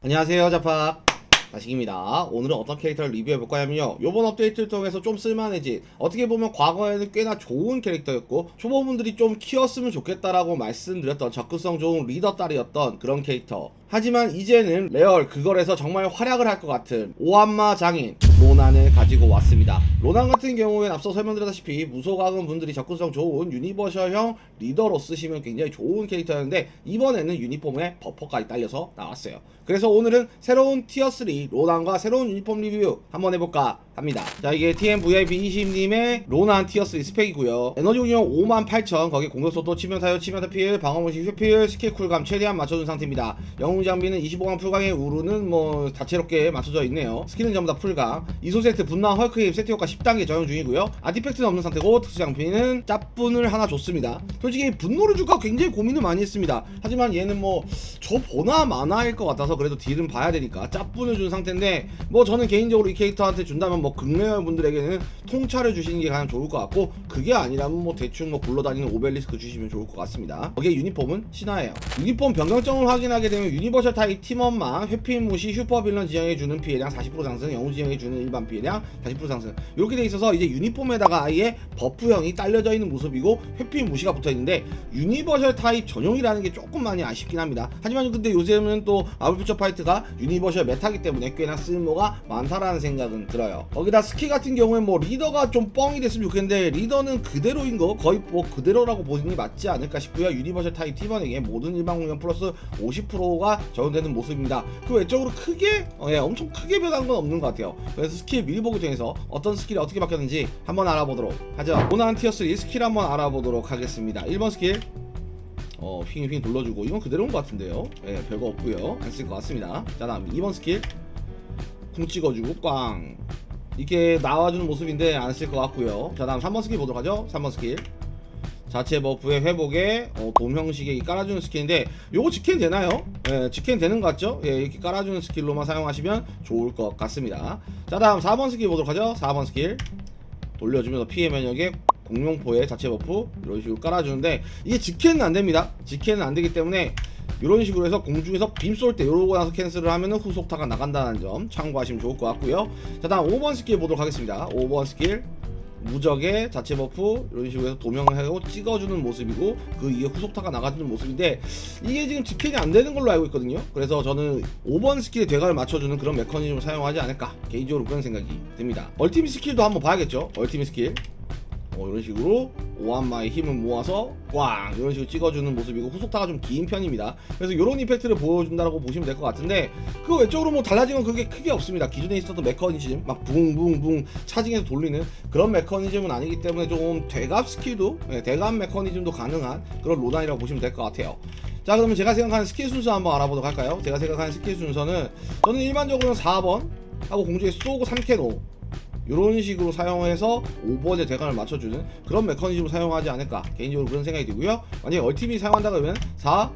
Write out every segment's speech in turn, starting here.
안녕하세요 자팍 다식입니다. 오늘은 어떤 캐릭터를 리뷰해볼까 하면요. 요번 업데이트를 통해서 좀 쓸만해진 어떻게 보면 과거에는 꽤나 좋은 캐릭터였고 초보분들이 좀 키웠으면 좋겠다라고 말씀드렸던 접근성 좋은 리더 딸이었던 그런 캐릭터 하지만 이제는 레얼 그걸에서 정말 활약을 할 것 같은 오한마 장인 로난을 가지고 왔습니다. 로난 같은 경우에는 앞서 설명드렸다시피 무소각은 분들이 접근성 좋은 유니버셜형 리더로 쓰시면 굉장히 좋은 캐릭터였는데 이번에는 유니폼에 버퍼까지 딸려서 나왔어요. 그래서 오늘은 새로운 티어3 로난과 새로운 유니폼 리뷰 한번 해볼까 합니다. 자 이게 TMVIP20님의 로난 티어3 스펙이고요. 에너지 운용 58,000 거기 공격속도 치명 타요 치명 타필 방어무시 휘필 스킬 쿨감 최대한 맞춰준 상태입니다. 영웅 장비는 25강 풀강의 우루는 뭐 다채롭게 맞춰져 있네요. 스킬은 전부 다 풀강. 이소 세트 분당 헐크 힘 세트 효과 10단계 적용 중이고요. 아티팩트는 없는 상태고 특수 장비는 짭분을 하나 줬습니다. 솔직히 분노를 줄까 굉장히 고민을 많이 했습니다. 하지만 얘는 뭐 저 보나 마나일 것 같아서 그래도 딜은 봐야 되니까 짭분을 준 상태인데 뭐 저는 개인적으로 이 캐릭터한테 준다면 뭐 극레어 분들에게는 통찰을 주시는 게 가장 좋을 것 같고 그게 아니라면 뭐 대충 뭐 굴러다니는 오벨리스크 주시면 좋을 것 같습니다. 거기에 유니폼은 신화예요. 유니폼 변경점을 확인하게 되면 유니버셜 타입 팀원만 회피 무시 슈퍼빌런 지정해주는 피해량 40% 상승 영웅 지정해주는 일반 피해량 40% 상승. 이렇게 돼 있어서 이제 유니폼에다가 아예 버프형이 딸려져 있는 모습이고 회피 무시가 붙어 있는데 유니버셜 타입 전용이라는 게 조금 많이 아쉽긴 합니다. 하지만 근데 요즘은 또 아울퓨처 파이트가 유니버셜 메타기 때문에 꽤나 쓸모가 많다라는 생각은 들어요 거기다 스키 같은 경우에 뭐 리더가 좀 뻥이 됐으면 좋겠는데 리더는 그대로인 거 거의 뭐 그대로라고 보는 게 맞지 않을까 싶고요. 유니버셜 타입 팀원에게 모든 일반 공연 플러스 50%가 적용되는 모습입니다. 그 외적으로 크게 어, 예, 엄청 크게 변한 건 없는 것 같아요. 그래서 스킬 미리 보기 통해서 어떤 스킬이 어떻게 바뀌었는지 한번 알아보도록 하죠. 모난 티어 3 스킬 한번 알아보도록 하겠습니다. 1번 스킬. 어, 핑핑 돌려주고 이건 그대로인 것 같은데요. 예, 별거 없고요. 안 쓸 것 같습니다. 자, 다음 2번 스킬. 쿵 찍어주고 꽝 이렇게 나와주는 모습인데 안 쓸 것 같고요. 자, 다음 3번 스킬 보도록 하죠. 3번 스킬 자체 버프의 회복에 어, 돔 형식의 깔아주는 스킬인데 요거 직캔 되나요? 예, 직캔 되는 것 같죠? 예, 이렇게 깔아주는 스킬로만 사용하시면 좋을 것 같습니다. 자, 다음 4번 스킬 보도록 하죠. 4번 스킬 돌려주면서 피해 면역에 공룡포에 자체 버프 이런 식으로 깔아주는데 이게 직캔은 안 됩니다. 직캔은 안 되기 때문에 이런 식으로 해서 공중에서 빔 쏠 때 이러고 나서 캔슬을 하면은 후속타가 나간다는 점 참고하시면 좋을 것 같고요. 자 다음 5번 스킬 보도록 하겠습니다. 5번 스킬 무적의 자체 버프 이런 식으로 해서 도명하고 찍어주는 모습이고 그 이후에 후속타가 나가주는 모습인데 이게 지금 직캔이 안 되는 걸로 알고 있거든요. 그래서 저는 5번 스킬에 대가를 맞춰주는 그런 메커니즘을 사용하지 않을까 개인적으로 그런 생각이 듭니다. 얼티밋 스킬도 한번 봐야겠죠. 얼티밋 스킬 어, 이런 식으로 오한마의 힘을 모아서 꽝 이런 식으로 찍어주는 모습이고 후속타가 좀 긴 편입니다. 그래서 이런 이펙트를 보여준다고 보시면 될 것 같은데 그 외적으로 뭐 달라진 건 그게 크게 없습니다. 기존에 있었던 메커니즘 막 붕붕붕 차징해서 돌리는 그런 메커니즘은 아니기 때문에 좀 대갑 스킬도 네, 대갑 메커니즘도 가능한 그런 로단이라고 보시면 될 것 같아요. 자 그러면 제가 생각하는 스킬 순서 한번 알아보도록 할까요? 제가 생각하는 스킬 순서는 저는 일반적으로는 4번 하고 공중에 쏘고 3캐노 이런 식으로 사용해서 5번의 대관을 맞춰주는 그런 메커니즘을 사용하지 않을까. 개인적으로 그런 생각이 들고요. 만약에 얼티밋 사용한다 그러면 4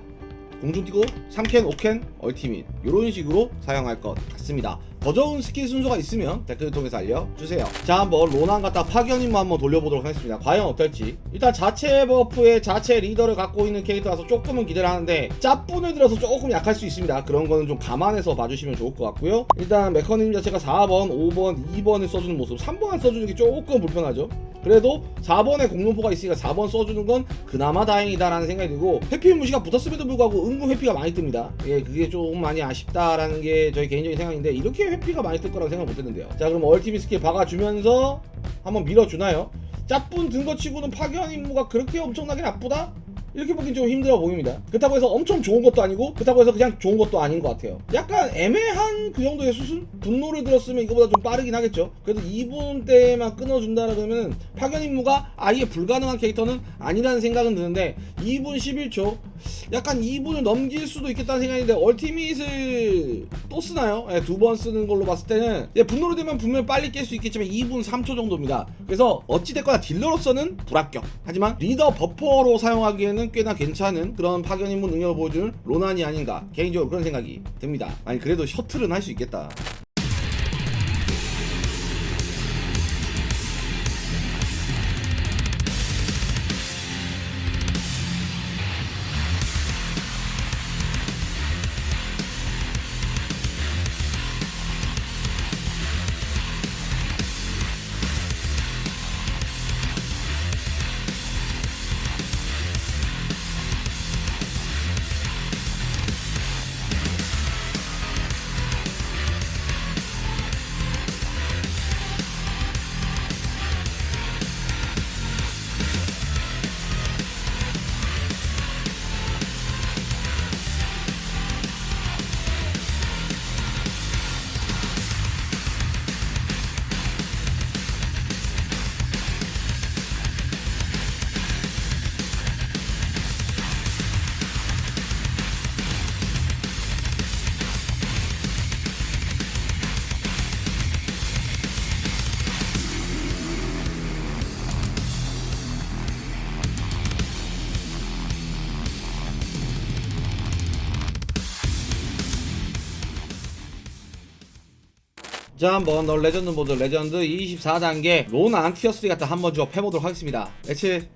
공중 뛰고 3캔 5캔 얼티밋. 이런 식으로 사용할 것 같습니다 더 좋은 스킬 순서가 있으면 댓글 통해서 알려주세요. 자 한번 로난 갖다 파견임무 한번 돌려보도록 하겠습니다. 과연 어떨지. 일단 자체 버프의 자체 리더를 갖고 있는 캐릭터라서 조금은 기대를 하는데 짭분을 들어서 조금 약할 수 있습니다. 그런 거는 좀 감안해서 봐주시면 좋을 것 같고요. 일단 메커니즘 자체가 4번 5번 2번을 써주는 모습. 3번 써주는 게 조금 불편하죠. 그래도 4번에 공룡포가 있으니까 4번 써주는 건 그나마 다행이다라는 생각이 들고 해피 무시가 붙었음에도 불구하고 은근 회피가 많이 뜹니다. 예, 그게 좀 많이 아쉽다라는 게 저희 개인적인 생각인데 이렇게 회피가 많이 뜰 거라고 생각 못했는데요. 자, 그럼 얼티밋 스킬 박아주면서 한번 밀어주나요? 짭분 든거 치고는 파괴한 임무가 그렇게 엄청나게 나쁘다? 이렇게 보긴 좀 힘들어 보입니다. 그렇다고 해서 엄청 좋은 것도 아니고 그렇다고 해서 그냥 좋은 것도 아닌 것 같아요. 약간 애매한 그 정도의 수순? 분노를 들었으면 이거보다 좀 빠르긴 하겠죠. 그래도 2분 때만 끊어준다 그러면 파견 임무가 아예 불가능한 캐릭터는 아니라는 생각은 드는데 2분 11초 약간 2분을 넘길 수도 있겠다는 생각인데 얼티밋을 또 쓰나요? 예, 두번 쓰는 걸로 봤을 때는 예, 분노를 되면 분명 빨리 깰 수 있겠지만 2분 3초 정도입니다. 그래서 어찌됐거나 딜러로서는 불합격. 하지만 리더 버퍼로 사용하기에는 꽤나 괜찮은 그런 파견 임무 능력을 보여주는 로난이 아닌가 개인적으로 그런 생각이 듭니다. 아니 그래도 셔틀은 할 수 있겠다. 자 한번 너 레전드 모드 레전드 24단계 로난 티어3 갖다 한번 좀 해보도록 하겠습니다. 매치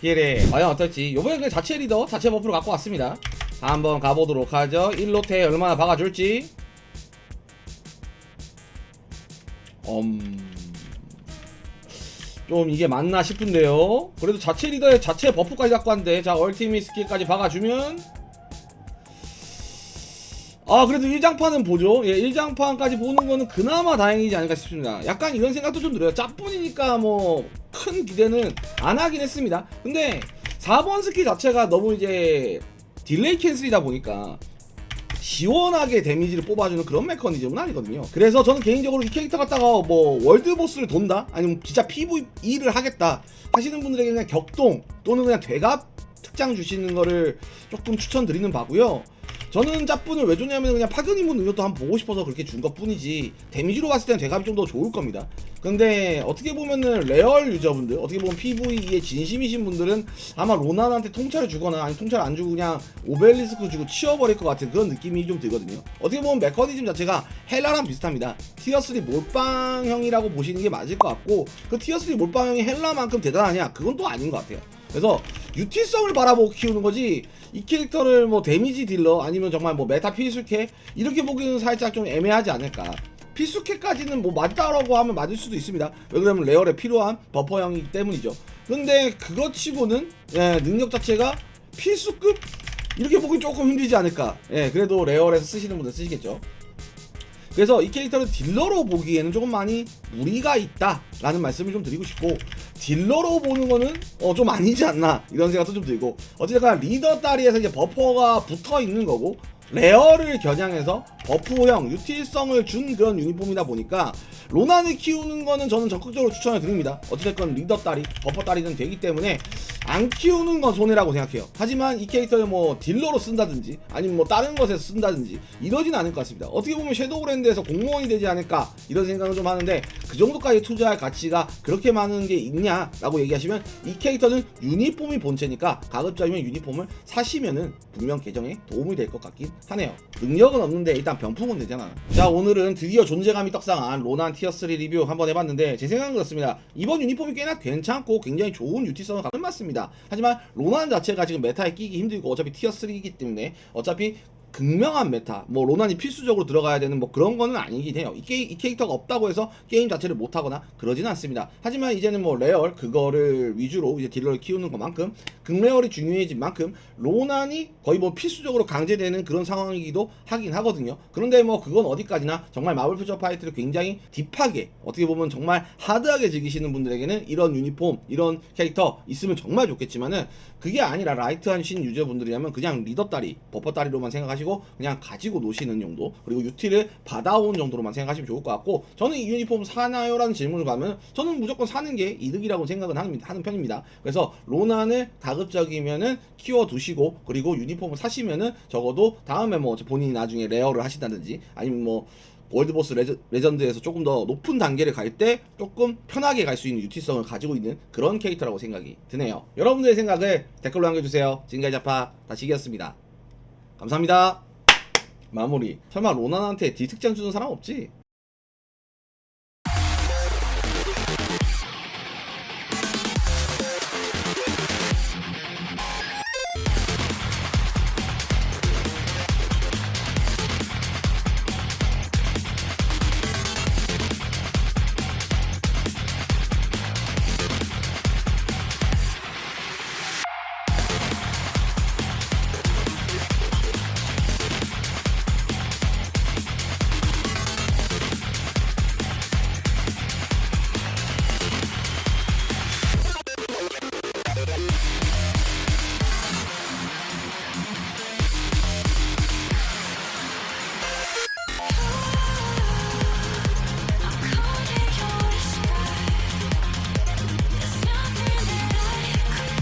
기회래 과연 어떨지. 요번에 그 자체 리더 자체 버프를 갖고 왔습니다. 한번 가보도록 하죠. 1로테 얼마나 박아줄지. 음... 좀 이게 맞나 싶은데요. 그래도 자체 리더에 자체 버프까지 갖고 왔는데 자 얼티밋 스킬까지 박아주면 아 그래도 1장판은 보죠 예 1장판까지 보는 거는 그나마 다행이지 않을까 싶습니다 약간 이런 생각도 좀 들어요 짭뿐이니까 뭐 큰 기대는 안 하긴 했습니다 근데 4번 스킬 자체가 너무 이제 딜레이 캔슬이다 보니까 시원하게 데미지를 뽑아주는 그런 메커니즘은 아니거든요. 그래서 저는 개인적으로 이 캐릭터 갖다가 뭐 월드보스를 돈다? 아니면 진짜 PVE를 하겠다 하시는 분들에게 그냥 격동 또는 그냥 되갑 특장 주시는 거를 조금 추천드리는 바고요. 저는 짭분을 왜 줬냐면 그냥 파견 인문 능력도 한번 보고 싶어서 그렇게 준 것 뿐이지 데미지로 봤을 때는 대갑이 좀 더 좋을 겁니다. 근데 어떻게 보면은 레얼 유저분들 어떻게 보면 PVE에 진심이신 분들은 아마 로난한테 통찰을 주거나 아니 통찰 안 주고 그냥 오벨리스크 주고 치워버릴 것 같은 그런 느낌이 좀 들거든요. 어떻게 보면 메커니즘 자체가 헬라랑 비슷합니다. 티어3 몰빵형이라고 보시는 게 맞을 것 같고 그 티어3 몰빵형이 헬라만큼 대단하냐? 그건 또 아닌 것 같아요. 그래서 유틸성을 바라보고 키우는 거지 이 캐릭터를 뭐 데미지 딜러 아니면 정말 뭐 메타 필수캐 이렇게 보기는 살짝 좀 애매하지 않을까. 필수캐까지는 뭐 맞다라고 하면 맞을 수도 있습니다. 왜 그러면 레얼에 필요한 버퍼형이기 때문이죠. 근데 그거 치고는 예, 능력 자체가 필수급? 이렇게 보기 조금 힘들지 않을까. 예 그래도 레얼에서 쓰시는 분들 쓰시겠죠. 그래서 이 캐릭터를 딜러로 보기에는 조금 많이 무리가 있다라는 말씀을 좀 드리고 싶고 딜러로 보는 거는 어 좀 아니지 않나 이런 생각도 좀 들고. 어쨌든 리더 다리에서 이제 버퍼가 붙어 있는 거고 레어를 겨냥해서 버프형 유틸성을 준 그런 유니폼이다 보니까 로난을 키우는 거는 저는 적극적으로 추천을 드립니다. 어찌됐건 리더 다리 버퍼 다리는 되기 때문에 안 키우는 건 손해라고 생각해요. 하지만 이 캐릭터를 뭐 딜러로 쓴다든지 아니면 뭐 다른 것에서 쓴다든지 이러진 않을 것 같습니다. 어떻게 보면 섀도우 브랜드에서 공무원이 되지 않을까 이런 생각을 좀 하는데 그 정도까지 투자할 가치가 그렇게 많은 게 있냐라고 얘기하시면 이 캐릭터는 유니폼이 본체니까 가급적이면 유니폼을 사시면은 분명 계정에 도움이 될 것 같긴 하네요. 능력은 없는데 일단 병풍은 되잖아. 자 오늘은 드디어 존재감이 떡상한 로난 티어3 리뷰 한번 해봤는데 제 생각은 그렇습니다. 이번 유니폼이 꽤나 괜찮고 굉장히 좋은 유티성을 갖는 맞습니다 하지만 로난 자체가 지금 메타에 끼기 힘들고 어차피 티어 3이기 때문에 어차피 극명한 메타, 뭐 로난이 필수적으로 들어가야 되는 뭐 그런 거는 아니긴 해요. 이, 게이, 이 캐릭터가 없다고 해서 게임 자체를 못 하거나 그러진 않습니다. 하지만 이제는 뭐 레얼 그거를 위주로 이제 딜러를 키우는 것만큼 극레얼이 중요해진 만큼 로난이 거의 뭐 필수적으로 강제되는 그런 상황이기도 하긴 하거든요. 그런데 뭐 그건 어디까지나 정말 마블 퓨처 파이트를 굉장히 딥하게 어떻게 보면 정말 하드하게 즐기시는 분들에게는 이런 유니폼, 이런 캐릭터 있으면 정말 좋겠지만은 그게 아니라 라이트하신 유저분들이라면 그냥 리더 다리, 버퍼 다리로만 생각하시 고 그냥 가지고 노시는 정도 그리고 유티를 받아온 정도로만 생각하시면 좋을 것 같고 저는 이 유니폼 사나요라는 질문을 가면 저는 무조건 사는 게 이득이라고 생각은 합니다- 하는 편입니다. 그래서 로난을 가급적이면은 키워 두시고 그리고 유니폼을 사시면은 적어도 다음에 뭐 본인이 나중에 레어를 하신다든지 아니면 뭐 월드보스 레저, 레전 드에서 조금 더 높은 단계를 갈 때 조금 편하게 갈 수 있는 유티성을 가지고 있는 그런 캐릭터라고 생각이 드네요. 여러분들의 생각을 댓글로 남겨주세요. 지금까지 자파 다시기였습니다. 감사합니다. 마무리. 설마 로난한테 딜특장 주는 사람 없지?